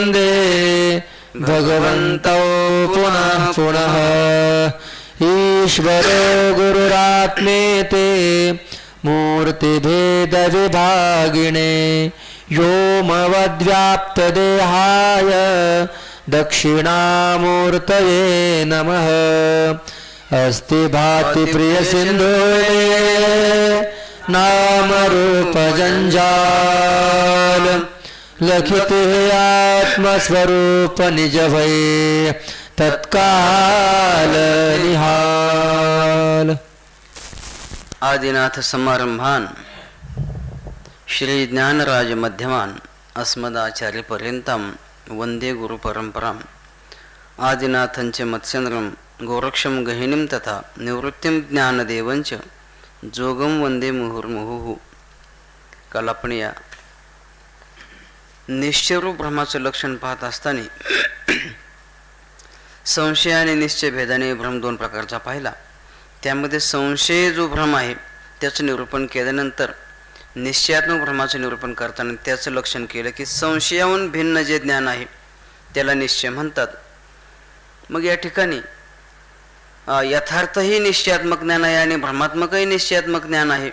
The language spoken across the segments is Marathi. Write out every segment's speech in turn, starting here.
वन्दे। भगवन्तौ पुनः पुनः। ईश्वरो गुरुरात्मेते मूर्तिभेदविभागिने व्योमवद्व्याप्तदेहाय दक्षिणामूर्तये नमः। अस्ति भाति प्रियसिन्धुवे नामरूपजञ्जाल। लखिते आत्मस्वरूप निज भय तत्काल निहाल। आदिनाथ समारंभान श्री ज्ञानराज मध्यमान अस्मदाचार्यपर्यंतम वंदे गुरुपरंपराम आदिनाथांचे मत्स्यंद्रम गोरक्षम गहिनीम तथा निवृत्तीम ज्ञानदेवंच जोगम वंदे मुहुर्मुहुः। काल आपण या निश्चयरूप भ्रमाचं लक्षण पाहत असताना संशय आणि निश्चय भेदाने भ्रम दोन प्रकारचा पाहिला. त्यामध्ये संशय जो भ्रम आहे त्याचं निरूपण केल्यानंतर निश्चयात्मक भ्रमाचं निरूपण करताना त्याचं लक्षण केलं की संशयाहून भिन्न जे ज्ञान आहे त्याला निश्चय म्हणतात. मग या ठिकाणी यथार्थही निश्चयात्मक ज्ञान आहे आणि भ्रमात्मकही निश्चयात्मक ज्ञान आहे.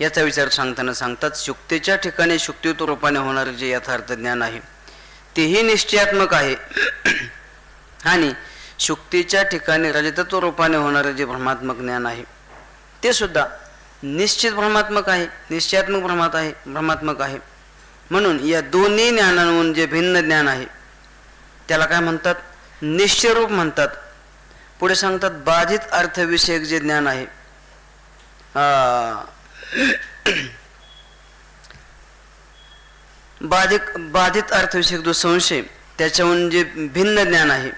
याचा विचार सांगताना सांगतात शुक्तीच्या ठिकाणी शुक्तियुत रूपाने होणारे जे यथार्थ ज्ञान आहे तेही निश्चयात्मक आहे. आणि शुक्तीच्या ठिकाणी रजतत्व रूपाने होणारे जे भ्रमात्मक ज्ञान आहे ते सुद्धा निश्चित भ्रमात्मक आहे निश्चयात्मक भ्रमात आहे भ्रमात्मक आहे. म्हणून या दोन्ही ज्ञानांहून जे भिन्न ज्ञान आहे त्याला काय म्हणतात? निश्चयरूप म्हणतात. पुढे सांगतात बाधित अर्थविषयक जे ज्ञान आहे बाधित बाधित अर्थविषयक जो संशय त्याच्याहून जे भिन्न ज्ञान आहे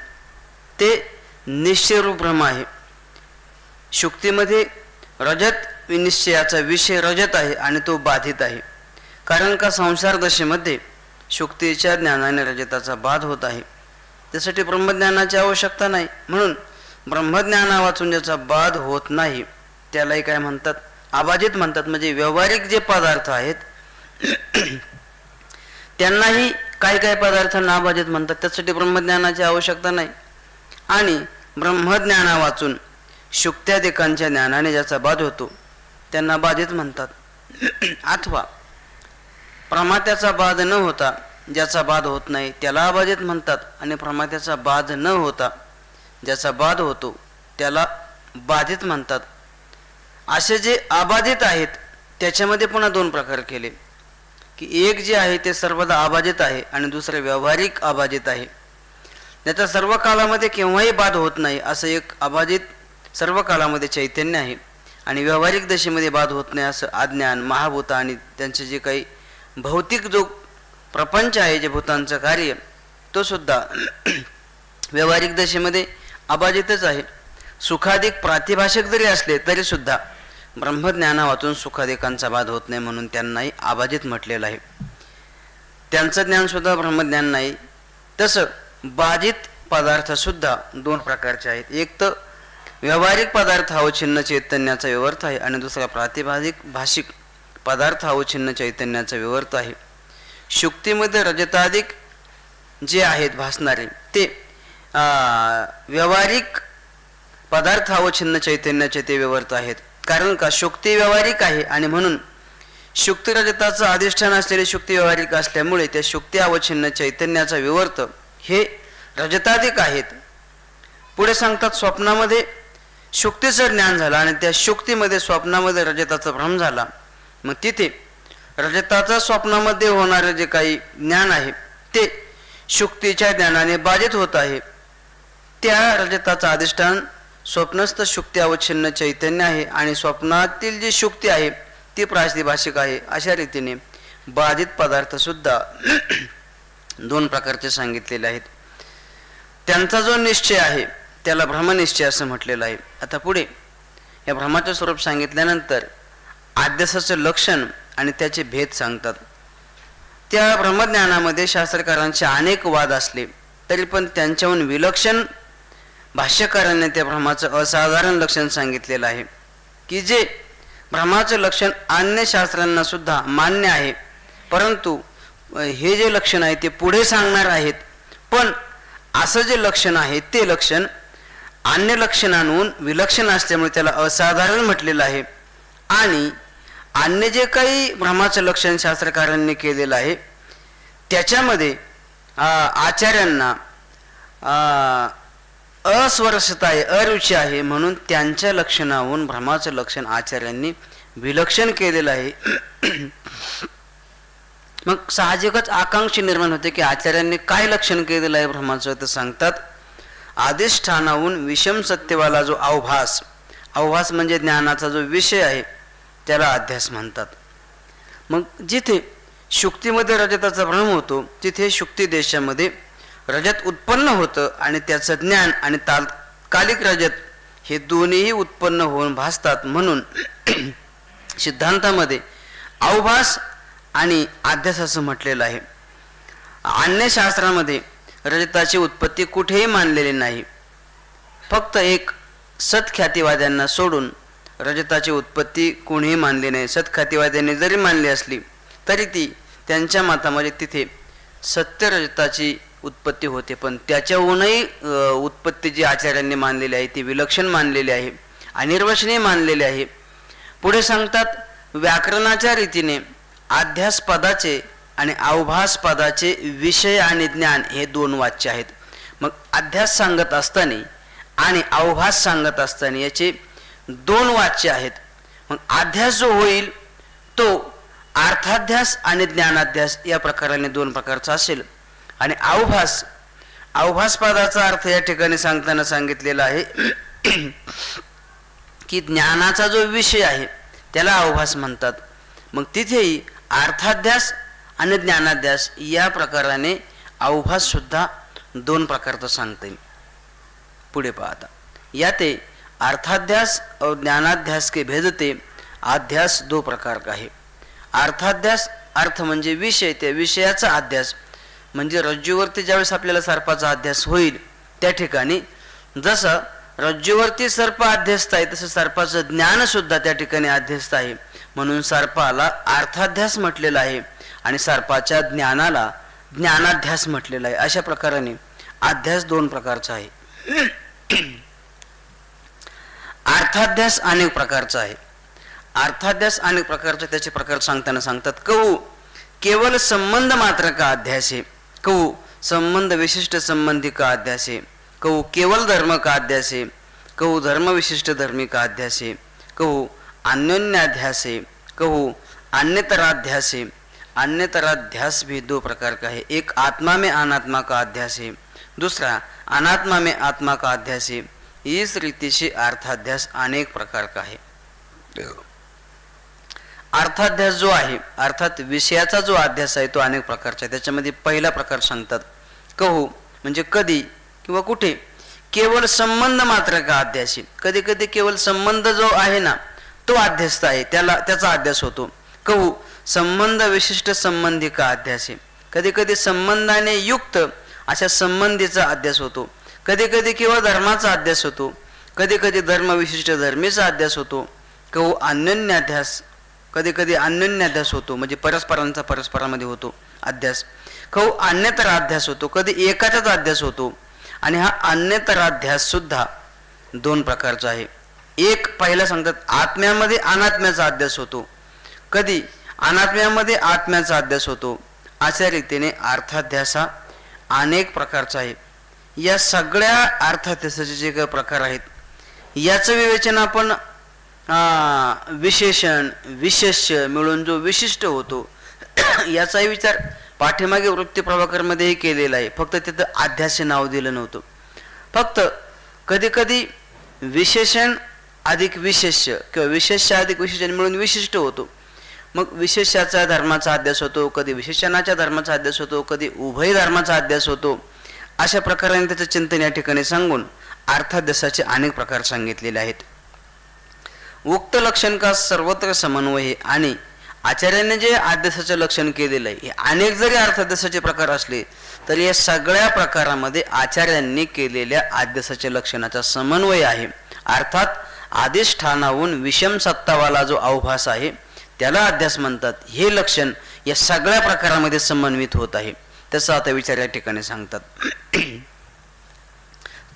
ते निश्चयरूप भ्रम आहे. शुक्तीमध्ये रजत विनिश्चयाचा विषय रजत आहे आणि तो बाधित आहे. कारण का संसार दशेमध्ये शुक्तीच्या ज्ञानाने रजताचा बाध होत आहे. त्यासाठी ब्रह्मज्ञानाची आवश्यकता नाही. म्हणून ब्रह्मज्ञाना वाचून ज्याचा बाध होत नाही त्यालाही काय म्हणतात? अबाधित म्हणतात म्हणजे व्यावहारिक जे पदार्थ आहेत त्यांनाही काही काही पदार्थांना अबाधित म्हणतात. त्यासाठी ब्रह्मज्ञानाची आवश्यकता नाही. आणि ब्रह्मज्ञाना वाचून शुक्त्यादिकांच्या ज्ञानाने ज्याचा बाध होतो त्यांना बाधित म्हणतात. अथवा प्रमात्याचा बाध न होता ज्याचा बाध होत नाही त्याला अबाधित म्हणतात. आणि प्रमात्याचा बाध न होता ज्याचा बाध होतो त्याला बाधित म्हणतात. असे जे अबाधित आहेत त्याच्यामध्ये पुन्हा दोन प्रकार केले. की एक जे आहे ते सर्वदा अबाधित आहे आणि दुसरे व्यावहारिक अबाधित आहे. त्याचा सर्व काळामध्ये केव्हाही बाद होत नाही असं एक अबाधित सर्व काळामध्ये चैतन्य आहे. आणि व्यावहारिक दशेमध्ये बाद होत नाही असं अज्ञान महाभूत आणि त्यांचे जे काही भौतिक जो प्रपंच आहे जे भूतांचं कार्य तो सुद्धा व्यावहारिक दशेमध्ये अबाधितच आहे. सुखाधिक प्रातिभाषक जरी असले तरी सुद्धा ब्रह्मज्ञाना वाचून सुखाधिकांचा बाध होत नाही म्हणून त्यांनाही अबाधित म्हटलेलं आहे. त्यांचं ज्ञानसुद्धा ब्रह्मज्ञान नाही. तसं बाधित पदार्थसुद्धा दोन प्रकारचे आहेत. एक तर व्यावहारिक पदार्थ हा छिन्न चैतन्याचा व्यवर्थ आहे आणि दुसरा प्रातिभाधिक भाषिक पदार्थ हा छिन्न चैतन्याचा व्यवर्थ आहे. शुक्तीमध्ये रजताधिक जे आहेत भासणारे ते व्यावहारिक पदार्थ अवच्छिन्न चैतन्याचे ते व्यवर्थ आहेत. कारण का? शुक्ती व्यावहारिक आहे आणि म्हणून शुक्ती रजताचं अधिष्ठान असलेले शुक्ती व्यावहारिक असल्यामुळे त्या शुक्ती अवच्छिन्न चैतन्याचा विवर्त हे रजताधिक आहेत. पुढे सांगतात स्वप्नामध्ये शुक्तीचं ज्ञान झालं आणि त्या शुक्तीमध्ये स्वप्नामध्ये रजताचा भ्रम झाला. मग तिथे रजताचं स्वप्नामध्ये होणारे जे काही ज्ञान आहे ते शुक्तीच्या ज्ञानाने बाधित होत आहे. त्या रजताचं अधिष्ठान स्वप्नस्थ शुक्ती अवच्छिन्न चैतन्य आहे आणि स्वप्नातील जी शुक्ती आहे ती प्रातिभाषिक आहे. अशा रीतीने बाधित पदार्थ सुद्धा दोन प्रकारचे सांगितलेले आहेत. त्यांचा जो निश्चय आहे त्याला भ्रमनिश्चय असं म्हटलेलं आहे. आता पुढे या भ्रमाचं स्वरूप सांगितल्यानंतर आद्यासाचं लक्षण आणि त्याचे भेद सांगतात. त्या ब्रह्मज्ञानामध्ये शास्त्रकारांचे अनेक वाद असले तरी पण त्यांच्याहून विलक्षण भाष्यकारांनी त्या भ्रमाचं असाधारण लक्षण सांगितलेलं आहे. की जे भ्रमाचं लक्षण अन्य शास्त्रांना सुद्धा मान्य आहे परंतु हे जे लक्षण आहे ते पुढे सांगणार आहेत. पण असं जे लक्षण आहे ते लक्षण अन्य लक्षणांहून विलक्षण असल्यामुळे त्याला असाधारण म्हटलेलं आहे. आणि अन्य जे काही भ्रमाचं लक्षण शास्त्रकारांनी केलेलं आहे त्याच्यामध्ये आचार्यांना अस्वरसता आहे अरुची आहे म्हणून त्यांच्या लक्षणाहून भ्रमाचं लक्षण आचार्यांनी विलक्षण केलेलं आहे. मग साहजिकच आकांक्षी निर्माण होते की आचार्यांनी काय लक्षण केलेलं आहे भ्रमाचं तर सांगतात. आधिष्ठानाहून विषम सत्यवाला जो अवभास अवभास म्हणजे ज्ञानाचा जो विषय आहे त्याला अध्यास म्हणतात. मग जिथे शुक्तीमध्ये रजताचा भ्रम होतो तिथे शुक्ती देशामध्ये रजत उत्पन्न होतं आणि त्याचं ज्ञान आणि तात्कालिक रजत हे दोन्हीही उत्पन्न होऊन भासतात म्हणून सिद्धांतामध्ये अवभास आणि आध्यास असं म्हटलेलं आहे. अन्य शास्त्रामध्ये रजताची उत्पत्ती कुठेही मानलेली नाही. फक्त एक सत्ख्यातीवाद्यांना सोडून रजताची उत्पत्ती कोणीही मानली नाही. सत्ख्यातीवाद्यांनी जरी मानली असली तरी ती त्यांच्या मतामध्ये तिथे सत्य रजताची उत्पत्ती होते. पण त्याच्याहूनही उत्पत्ती जी आचार्यांनी मानलेली आहे ती विलक्षण मानलेली आहे अनिर्वचनीय मानलेली आहे. पुढे सांगतात व्याकरणाच्या रीतीने अध्यासपदाचे आणि अवभासपदाचे विषय आणि ज्ञान हे दोन वाच्य आहेत. मग अध्यास सांगत असताना आणि अवभास सांगत असताना याचे दोन वाच्य आहेत. मग अध्यास जो होईल तो अर्थाध्यास आणि ज्ञानाध्यास या प्रकाराने दोन प्रकारचा असेल. आणि अवभास अवभास पदाचा अर्थ या ठिकाणी सांगताना सांगितलेला आहे की ज्ञानाचा जो विषय आहे त्याला अवभास म्हणतात. मग तिथेही अर्थाध्यास आणि ज्ञानाध्यास या प्रकाराने अवभाससुद्धा दोन प्रकारचा सांगता. येईल पुढे पाहता. याते अर्थाध्यास और ज्ञानाध्यास के भेदते अध्यास दो प्रकार का आहे. अर्थाध्यास अर्थ म्हणजे विषय त्या विषयाचा अध्यास म्हणजे रज्जूवरती ज्यावेळेस आपल्याला सर्पाचा अध्यास होईल त्या ठिकाणी जसं रज्जूवरती सर्प अध्यस्त आहे तसं सर्पाचं ज्ञान सुद्धा त्या ठिकाणी अध्यस्त आहे. म्हणून सर्पाला अर्थाध्यास म्हटलेला आहे आणि सर्पाच्या ज्ञानाला ज्ञानाध्यास म्हटलेला आहे. अशा प्रकाराने अध्यास दोन प्रकारचा आहे. अर्थाध्यास अनेक प्रकारचा आहे. अर्थाध्यास अनेक प्रकारचे त्याचे प्रकार सांगताना सांगतात कऊ केवळ संबंध मात्र का अध्यास आहे? कहू संबंध विशिष्ट संबंधी का अध्यास है कहू केवल धर्म का अध्यास है कहू धर्म विशिष्ट धर्मी का अध्यास है कहू अन्योन्याध्यास है कहू अन्यतराध्यास है अन्यतराध्यास भी दो प्रकार का है। एक आत्मा में अनात्मा का अध्यास है दूसरा अनात्मा में आत्मा का अध्यास है इस रीति से अर्थाध्यास अनेक प्रकार का है। अर्थाध्यास जो आहे अर्थात विषयाचा जो अध्यास आहे तो अनेक प्रकारचा आहे. त्याच्यामध्ये पहिला प्रकार सांगतात कहू म्हणजे कधी किंवा कुठे. केवळ संबंध मात्र का अध्यास कधी कधी केवळ संबंध जो आहे ना तो अध्यस्त आहे. त्याला त्याचा अध्यास होतो. कहू संबंध विशिष्ट संबंधी का अध्यास कधी कधी संबंधाने युक्त अशा संबंधीचा अध्यास होतो. कधी कधी किंवा धर्माचा अध्यास होतो. कधी कधी धर्म विशिष्ट धर्मीचा अध्यास होतो. कहू अन्योन्याध्यास कधी कधी अन्योन्याध्यास होतो म्हणजे परस्परांचा परस्परामध्ये होतो अध्यास. खऊ अन्यतर अध्यास होतो कधी एकाचाच अध्यास होतो. आणि हा अन्यतराध्यास सुद्धा दोन प्रकारचा आहे. एक पहिला सांगतात आत्म्यामध्ये अनात्म्याचा अध्यास होतो. कधी अनात्म्यामध्ये आत्म्याचा अध्यास होतो अशा रीतीने अर्थाध्यास हा अनेक प्रकारचा आहे. या सगळ्या अर्थाध्यासाचे जे काही प्रकार आहेत याचं विवेचन आपण विशेषण विशेष्य मिळून जो विशिष्ट होतो याचाही विचार पाठीमागे वृत्ती प्रभाकरमध्येही केलेला आहे. फक्त तिथं अध्यास नाव दिलं नव्हतं. फक्त कधीकधी विशेषण अधिक विशेष्य किंवा विशेष अधिक विशेषण मिळून विशिष्ट होतो. मग विशेषाचा धर्माचा अध्यास होतो कधी विशेषणाच्या धर्माचा अध्यास होतो कधी उभय धर्माचा अध्यास होतो. अशा प्रकाराने त्याचं चिंतन या ठिकाणी सांगून अर्थाध्यासाचे अनेक प्रकार सांगितलेले आहेत. उक्त लक्षण का सर्वत्र समन्वय आहे. आणि आचार्याने जे अध्यासाचे लक्षण केलेलं आहे हे अनेक जरी अर्थाध्यासाचे प्रकार असले तरी या सगळ्या प्रकारामध्ये आचार्यांनी केलेल्या आद्यासाच्या लक्षणाचा समन्वय आहे. अर्थात अधिष्ठानाहून विषम सत्तावाला जो अवभास आहे त्याला अध्यास म्हणतात. हे लक्षण या सगळ्या प्रकारामध्ये समन्वित होत आहे. त्याचा आता विचार या ठिकाणी सांगतात.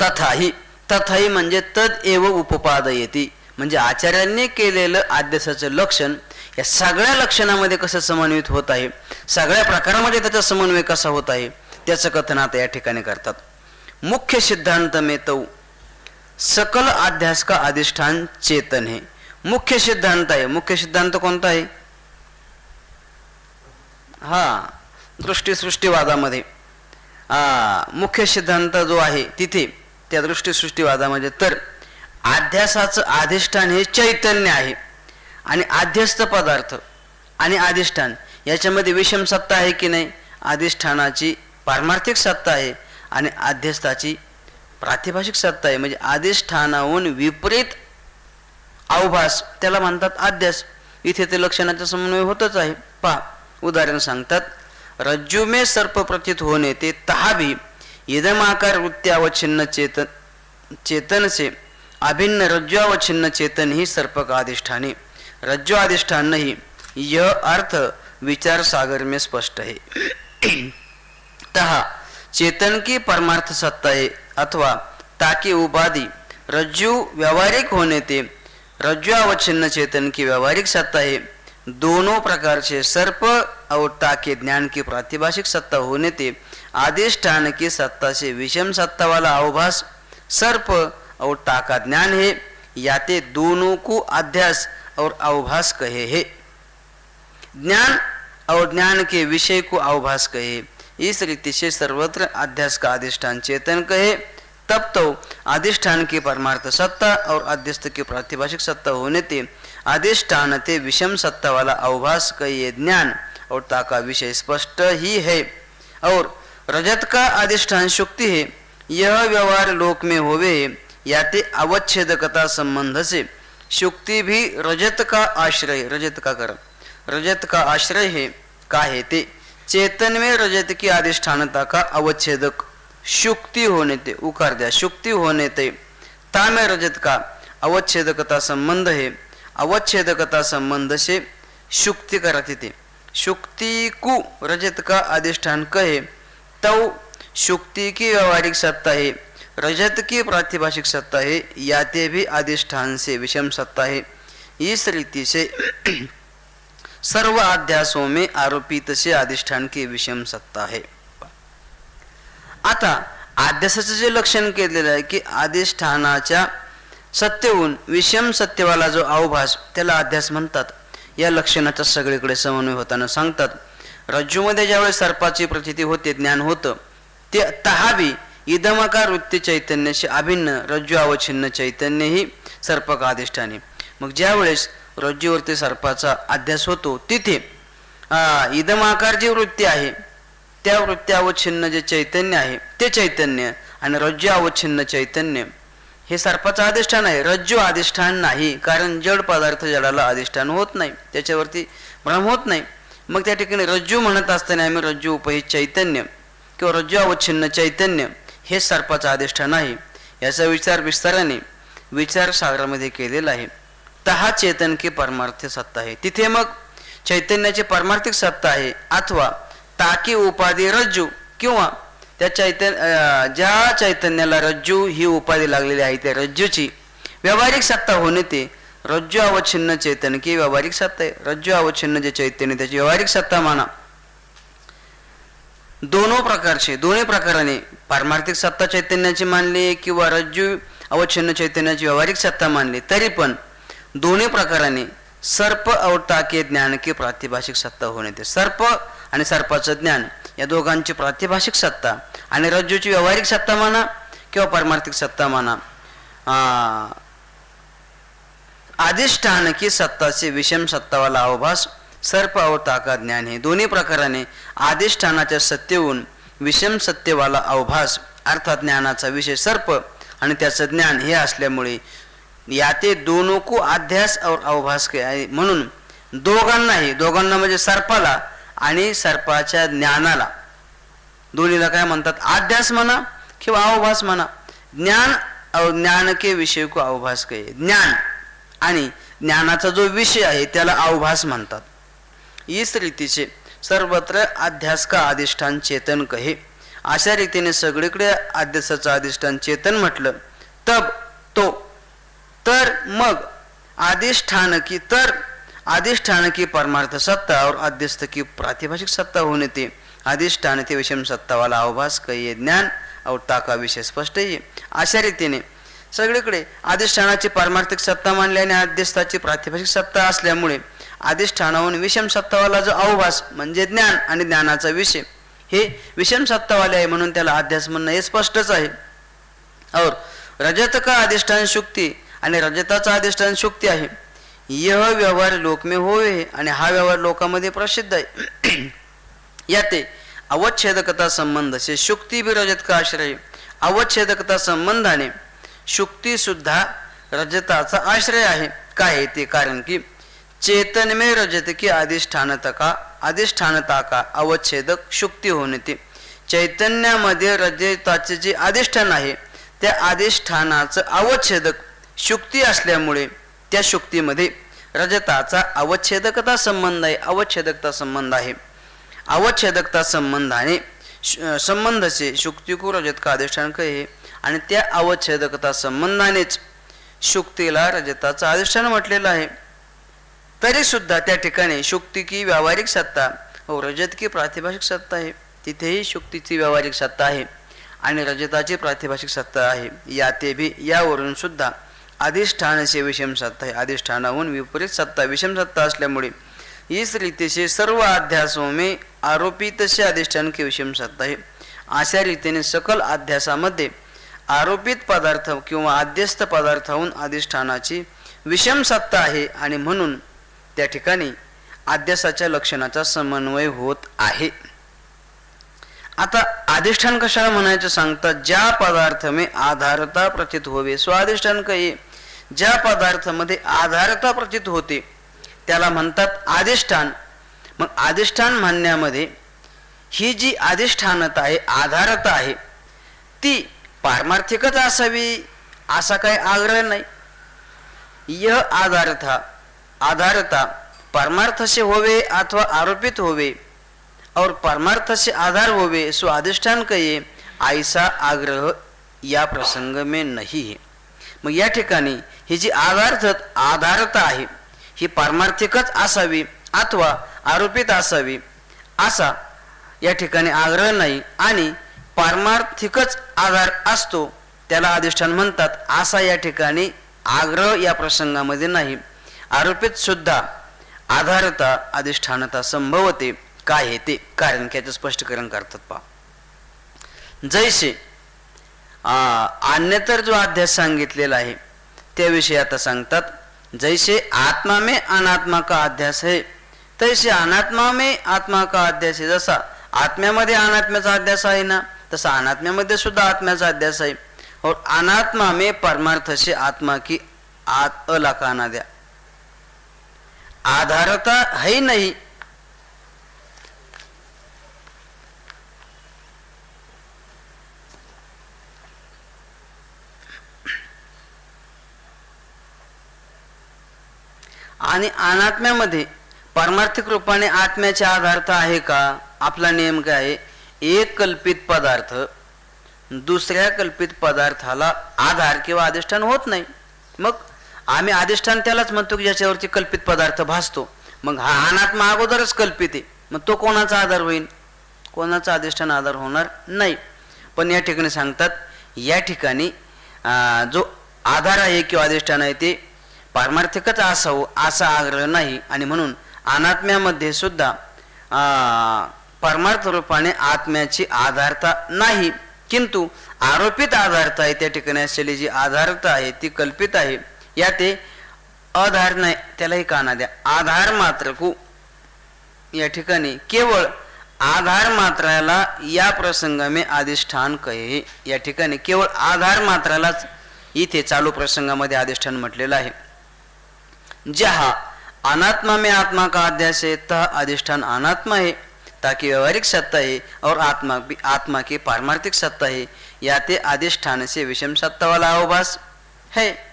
तथाही तथाही म्हणजे तद एव उपपादयती. म्हणजे आचार्यांनी केलेलं आद्यासाचं लक्षण या सगळ्या लक्षणामध्ये कसं समन्वित होत आहे सगळ्या प्रकारामध्ये त्याचा समन्वय कसा होत आहे त्याचं कथन आता या ठिकाणी करतात. मुख्य सिद्धांत मेतव सकल अध्यास का अधिष्ठान चेतन हे. मुख्य सिद्धांत आहे. मुख्य सिद्धांत कोणता आहे? हा दृष्टीसृष्टीवादामध्ये. मुख्य सिद्धांत जो आहे तिथे त्या दृष्टीसृष्टीवादामध्ये. तर अध्यासाचं अधिष्ठान हे चैतन्य आहे. आणि आध्यस्थ पदार्थ आणि अधिष्ठान याच्यामध्ये विषम सत्ता आहे की नाही? अधिष्ठानाची पारमार्थिक सत्ता आहे आणि अध्यस्थाची प्रातिभाषिक सत्ता आहे. म्हणजे अधिष्ठानाहून विपरीत अवभास त्याला म्हणतात अध्यास इथे ते लक्षणाचा समन्वय होतच आहे. पहा उदाहरण सांगतात. रज्जुमे सर्प प्रतीत होणे ते आकार इदमाकार वृत्त्यावच्छिन्न चेतन अभिन्न रज्ज्वावच्छिन्न चेतन ही सर्प का अधिष्ठाने रज्जु अधिष्ठान नहीं यह अर्थ विचार सागर में स्पष्ट है तहा चेतन की परमार्थ सत्ता है अथवा ताकि उपाधि रज्जु व्यावहारिक होने ते रज्जुअवच्छिन्न चेतन की व्यावहारिक सत्ता है। दोनों प्रकार से सर्प और ताके ज्ञान की प्रातिभाषिक सत्ता होने ते अधिष्ठान की सत्ता से विषम सत्ता वाला अवभास सर्प और टाका ज्ञान है, याते दोनों को अध्यास और अवभास कहे है। ज्ञान और ज्ञान के विषय को अवभास कहे। इस रीति से सर्वत्र अध्यास का अधिष्ठान चेतन कहे। तब तो अधिष्ठान की परमार्थ सत्ता और अध्यस्त की प्रातिभाषिक सत्ता होने ते अधिष्ठान ते विषम सत्ता वाला अवभास कहिए ज्ञान और ताका विषय स्पष्ट ही है। और रजत का अधिष्ठान शुक्ति है। यह व्यवहार लोक में होवे याते अवच्छेदकता संबंध से शुक्ति भी रजत का आश्रय, रजत का कर रजत का आश्रय है का है ते चेतन में रजत की अधिष्ठानता का अवच्छेदक शुक्ति होने ते उकार द्या। शुक्ति होने ते ता में रजत का अवच्छेदकता संबंध है। अवच्छेदकता संबंध से शुक्ति करते थे शुक्ति को रजत का अधिष्ठान कहे तव शुक्ति की व्यवहारिक सत्ता है। रजत की प्रातिभाषिक सत्ता है याते भी अधिष्ठान से विषम सत्ता है। इस रीति से सर्व अध्यासों में आरोपित से अधिष्ठान की विषम सत्ता है। आता अध्यासाचं जे लक्षण केलेलं आहे की अधिष्ठानाच्या सत्तेहून विषम सत्यवाला जो अवभास त्याला अध्यास म्हणतात या लक्षणाचा सगळीकडे समन्वय होताना सांगतात रज्जूमध्ये ज्यावेळेस सर्पाची प्रचिती होते ज्ञान होतं ते तहावी इदमकार वृत्ती चैतन्याशी अभिन्न रज्जू अवच्छिन्न चैतन्य ही सर्पक अधिष्ठाने मग ज्यावेळेस रज्जूवरती सर्पाचा अध्यास होतो तिथे इदमाकार जी वृत्ती आहे त्या वृत्ती अवच्छिन्न जे चैतन्य आहे ते चैतन्य आणि रज्जू अवच्छिन्न चैतन्य हे सर्पाचं अधिष्ठान आहे. रज्जू अधिष्ठान नाही कारण जड पदार्थ जडाला अधिष्ठान होत नाही. त्याच्यावरती भ्रम होत नाही. मग त्या ठिकाणी रज्जू म्हणत असताना आम्ही रज्जू उपहित चैतन्य किंवा रज्जू अवच्छिन्न चैतन्य हे सर्पाचं अधिष्ठान आहे. याचा विचार विस्ताराने विचार सागरामध्ये केलेला आहे. तहा चेतन की परमार्थ सत्ता आहे. तिथे मग चैतन्याची परमार्थिक सत्ता आहे अथवा ताकी उपाधी रज्जू किंवा त्या चैतन्य ज्या चैतन्याला रज्जू ही उपाधी लागलेली आहे त्या रज्जूची व्यावहारिक सत्ता होणे ते रज्जू अवच्छिन्न चैतन्य की व्यावहारिक सत्ता आहे. रज्जू अवच्छिन्न जे चैतन्य त्याची व्यावहारिक सत्ता माना. दोनों प्रकारचे दोन्ही प्रकाराने. पारमार्थिक सत्ता चैतन्याची मानली किंवा रज्जू अवच्छिन्न चैतन्याची व्यावहारिक सत्ता मानली तरी पण दोन्ही प्रकाराने सर्प अवताके ज्ञान की प्रातिभाषिक सत्ता होणे ते सर्प आणि सर्पाचं ज्ञान या दोघांची प्रातिभाषिक सत्ता आणि रज्जूची व्यावहारिक सत्ता माना किंवा पारमार्थिक सत्ता माना. अधिष्ठान की सत्ताचे विषम सत्तावाला अवभास सर्प अवताका ज्ञान हे दोन्ही प्रकाराने आदिष्ठानाच्या सत्तेहून विषम सत्यवाला अवभास अर्थात ज्ञानाचा विषय सर्प आणि त्याचं ज्ञान हे असल्यामुळे याते दोनों को अध्यास और अवभास आहे. म्हणून दोघांनाही दोघांना म्हणजे सर्पाला आणि सर्पाच्या ज्ञानाला. दोन्हीला काय म्हणतात? आध्यास म्हणा किंवा अवभास म्हणा. ज्ञान ज्ञान के विषय को अवभास के. ज्ञान आणि ज्ञानाचा जो विषय आहे त्याला अवभास म्हणतात. इस रीतीचे सर्वत्र अध्यास का अधिष्ठान चेतन कहे. अशा रीतीने सगळीकडे अध्यासाचं अधिष्ठान चेतन म्हटलं तब तो तर मग अधिष्ठान की तर अधिष्ठान की परमार्थ सत्ता और अध्यस्थ की प्रातिभाषिक सत्ता होने ते अधिष्ठान ते विषम सत्तावाला अवभास कही ज्ञान और ताका विषय स्पष्ट ये अशा रीतीने सगळीकडे अधिष्ठानाची पारमार्थिक सत्ता मानल्याने अध्यस्थाची प्रातिभाषिक सत्ता असल्यामुळे अधिष्ठानाहून विषम सत्तावाला जो अवभास म्हणजे ज्ञान आणि ज्ञानाचा विषय हे विषम सत्तावाले आहे म्हणून त्याला अध्यास म्हणणं हे स्पष्टच आहे. और रजत का अधिष्ठान शुक्ती आणि रजताचा अधिष्ठान शुक्ती आहे. यह व्यवहार लोकमे होवे आणि हा व्यवहार लोकांमध्ये प्रसिद्ध आहे. याते अवच्छेदकता संबंध से शुक्ती बी रजत का आश्रय अवच्छेदकता संबंधाने शुक्ती सुद्धा रजताचा आश्रय आहे. काय आहे ते? कारण की चेतन में रजत की अधिष्ठानता का अधिष्ठानता का अवच्छेदक शुक्ती होणे ते चैतन्यामध्ये रजताचे जे अधिष्ठान आहे त्या अधिष्ठानाचं अवच्छेदक शुक्ती असल्यामुळे त्या शुक्तीमध्ये रजताचा अवच्छेदकता संबंध आहे अवच्छेदकता संबंध आहे. अवच्छेदकता संबंधाने श- संबंध शुक्तिको रजत का अधिष्ठान कहे आणि त्या अवच्छेदकता संबंधानेच शुक्तीला रजताचं अधिष्ठान म्हटलेलं आहे. तरी सुद्धा त्या ठिकाणी शुक्तिकी व्यावहारिक सत्ता व रजतकी प्रातिभाषिक सत्ता आहे. तिथेही शुक्तीची व्यावहारिक सत्ता आहे आणि रजताची प्रातिभाषिक सत्ता आहे. या ते भी यावरून सुद्धा अधिष्ठानाचे विषम सत्ता आहे. अधिष्ठानाहून विपरीत सत्ता विषम सत्ता असल्यामुळे इस रीतीचे सर्व अध्यासों में आरोपित से अधिष्ठान की विषम सत्ता आहे. अशा रीतीने सकल अध्यासामध्ये आरोपित पदार्थ किंवा आद्यस्थ पदार्थाहून अधिष्ठानाची विषम सत्ता आहे आणि म्हणून त्या ठिकाणी आद्यासाच्या लक्षणाचा समन्वय होत आहे. आता अधिष्ठान कशाला म्हणायचं सांगतात? ज्या पदार्थ में आधारता प्रचित होवे स्वाधिष्ठान काही ज्या पदार्थामध्ये आधारता प्रचित होते त्याला म्हणतात आधिष्ठान मग आधिष्ठान म्हणण्यामध्ये ही जी अधिष्ठानता आहे आधारता आहे ती पारमार्थिकच असावी असा काही आग्रह नाही. यह आधारता आधारता परमार्थ से होवे अथवा आरोपित होवे और परमार्थ से आधार होवे सो अधिष्ठान कहे ऐसा आग्रह या प्रसंग में नहीं है। मग या ठिकाणी ही जी आधारत आधारता आहे ही पारमार्थिकच असावी अथवा आरोपित असावी असा या ठिकाणी आग्रह नाही आणि पारमार्थिकच आधार असतो त्याला अधिष्ठान म्हणतात असा या ठिकाणी आग्रह या प्रसंगामध्ये नाही. आरोपित सुद्धा आधारता अधिष्ठानता संभवते काय आहे ते कारण की याचं स्पष्टीकरण करतात पहा. जैसे अन्यतर जो अध्यास सांगितलेला आहे त्याविषयी आता सांगतात जैसे आत्मा में अनात्मा का अध्यास है तैसे अनात्मा में आत्मा का अध्यास आहे जसा आत्म्यामध्ये अनात्म्याचा अध्यास आहे ना तसा अनात्म्यामध्ये सुद्धा आत्म्याचा अध्यास आहे. और अनात्मा में परमार्थ से आत्मा की आत अलाकाना द्या आधारता है नहीं। आणि अनात्म्यामध्ये पारमार्थिक रूपाने आत्म्याचे आधारता आहे का? आपला नियम काय आहे एक कल्पित पदार्थ दुसऱ्या कल्पित पदार्थाला आधार किंवा अधिष्ठान होत नाही. मग आम्ही अधिष्ठान त्यालाच म्हणतो की ज्याच्यावरती कल्पित पदार्थ भासतो. मग हा अनात्मा अगोदरच कल्पित आहे. मग तो कोणाचा आधार होईल कोणाचा अधिष्ठान आधार होणार नाही. पण या ठिकाणी सांगतात या ठिकाणी जो आधार आहे किंवा अधिष्ठान आहे ते पारमार्थिकच असावं असा आग्रह नाही. आणि म्हणून अनात्म्यामध्ये सुद्धा परमार्थ रूपाने आत्म्याची आधारता नाही. किंतु आरोपित आधारता आहे त्या ठिकाणी असलेली जी आधारता आहे ती कल्पित आहे. या ते आधार नाही त्यालाही काना द्या. आधार मात्र कु या ठिकाणी केवळ आधार मात्राला या प्रसंगामे अधिष्ठान कहे. या ठिकाणी केवळ आधार मात्रालाच इथे चालू प्रसंगामध्ये अधिष्ठान म्हटलेलं आहे. जहा अनात्मा में आत्मा का अध्यास है तह अधिष्ठान अनात्मा है. ताकि व्यवहारिक सत्ता है और आत्मा भी आत्मा की पारमार्थिक सत्ता है. या ते अधिष्ठान से विषम सत्ता वाला अवभास है।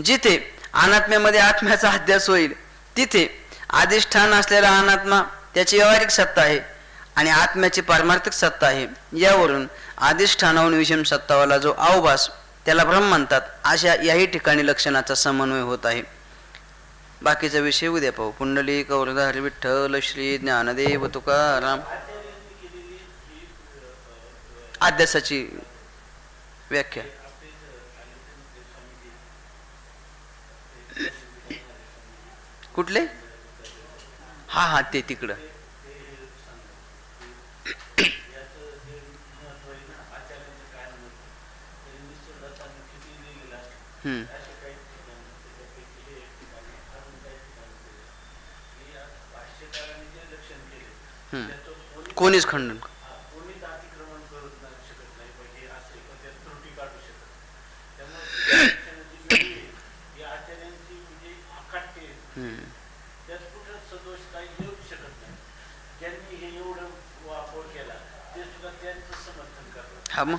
जिथे अनात्म्यामध्ये आत्म्याचा अध्यास होईल तिथे अधिष्ठान असलेला अनात्मा त्याची व्यावहारिक सत्ता आहे आणि आत्म्याची पारमार्थिक सत्ता आहे. यावरून अधिष्ठानाहून विषम सत्तावाला जो अवभास त्याला भ्रम म्हणतात अशा याही ठिकाणी लक्षणाचा समन्वय होत आहे. बाकीचा विषय उद्या पाहू. पुंडली कौरधार विठ्ठल श्री ज्ञानदेव तुकाराम. अध्यासाची व्याख्या. कुठले? हा हा ते तिकडं. हम्म. कोणीच खंडन हम्म. हा मग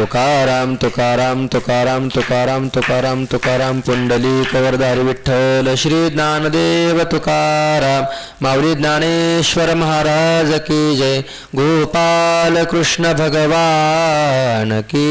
तुकाराम तुकाराम तुकाराम तुकाराम तुकाराम तुकाराम पुंडली कवरधारी विठ्ठल श्री ज्ञानदेव तुकाराम माऊली ज्ञानेश्वर महाराज की जय गोपाल कृष्ण भगवान की